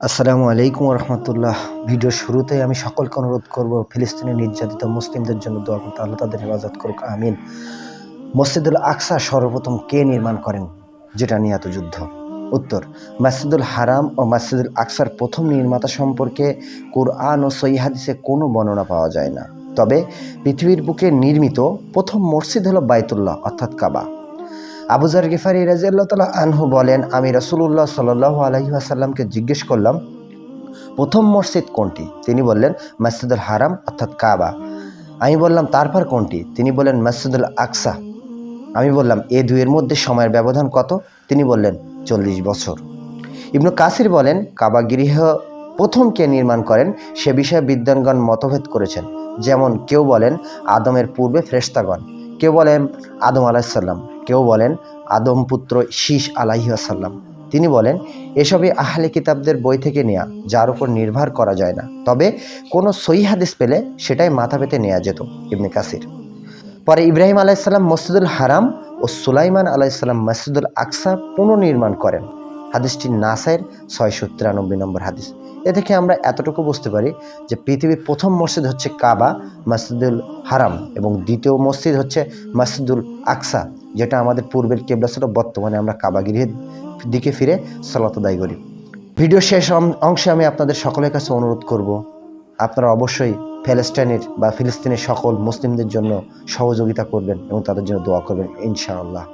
আসসালামু আলাইকুম রহমতুল্লাহ ভিডিওর শুরুতে আমি সকলকে অনুরোধ করব, ফিলিস্তিনি নির্যাতিত মুসলিমদের জন্য দোয়া করতে আল্লাহ তাদের হেফাজত করুক, আমিন। মসজিদুল আকসা সর্বপ্রথম কে নির্মাণ করেন? যেটা নিয়ে এত যুদ্ধ? উত্তর, মসজিদুল হারাম ও মসজিদুল আকসার প্রথম নির্মাতা সম্পর্কে কোরআন ও সৈহাদিসে কোনো বর্ণনা পাওয়া যায় না। তবে পৃথিবীর বুকে নির্মিত প্রথম মসজিদ হলো বাইতুল্লাহ, অর্থাৎ কাবা। আবুজার গিফারি রাজিয়াল্লাহ তালা আনহু বলেন, আমি রসুল্লাহ সাল্লাহ আলহি আসাল্লামকে জিজ্ঞেস করলাম, প্রথম মসজিদ কোনটি? তিনি বললেন, মসজিদুল হারাম অর্থাৎ কাবা। আমি বললাম, তারপর কোনটি? তিনি বললেন, মসজিদুল আকসা। আমি বললাম, এ দুয়ের মধ্যে সময়ের ব্যবধান কত? তিনি বললেন, চল্লিশ বছর। ইবনু কাসির বলেন, কাবা গৃহ প্রথম কে নির্মাণ করেন সে বিষয়ে বিদ্বানগণ মতভেদ করেছেন। যেমন কেউ বলেন, আদমের পূর্বে ফ্রেস্তাগণ কেউ বলেন, আদম আলাহিসাল্লাম কেউ বলেন আদম পুত্র শীষ আলাইসাল্লাম তিনি বলেন, এসবই আহলে কিতাবদের বই থেকে নেয়া, যার উপর নির্ভর করা যায় না। তবে কোনো সই হাদিস পেলে সেটাই মাথা পেতে নেওয়া যেত ইবনে কাসির। পরে ইব্রাহিম আলাইসাল্লাম মসজিদুল হারাম ও সুলাইমান আলাইসাল্লাম মসজিদুল আকসা পুনর্নির্মাণ করেন। হাদিসটি নাসাইর ছয়শো তিরানব্বই নম্বর হাদিস। এ থেকে আমরা এতটুকু বুঝতে পারি যে পৃথিবীর প্রথম মসজিদ হচ্ছে কাবা, মসজিদুল হারাম, এবং দ্বিতীয় মসজিদ হচ্ছে মসজিদুল আকসা। যেটা আমাদের পূর্বের কেবলা ছিল, বর্তমানে আমরা কাবাগিরির দিকে ফিরে সালাত আদায় করি। ভিডিও শেষ অংশে আমি আপনাদের সকলের কাছে অনুরোধ করব, আপনারা অবশ্যই প্যালেস্টাইনের বা ফিলিস্তিনের সকল মুসলিমদের জন্য সহযোগিতা করবেন এবং তাদের জন্য দোয়া করবেন, ইনশাআল্লাহ।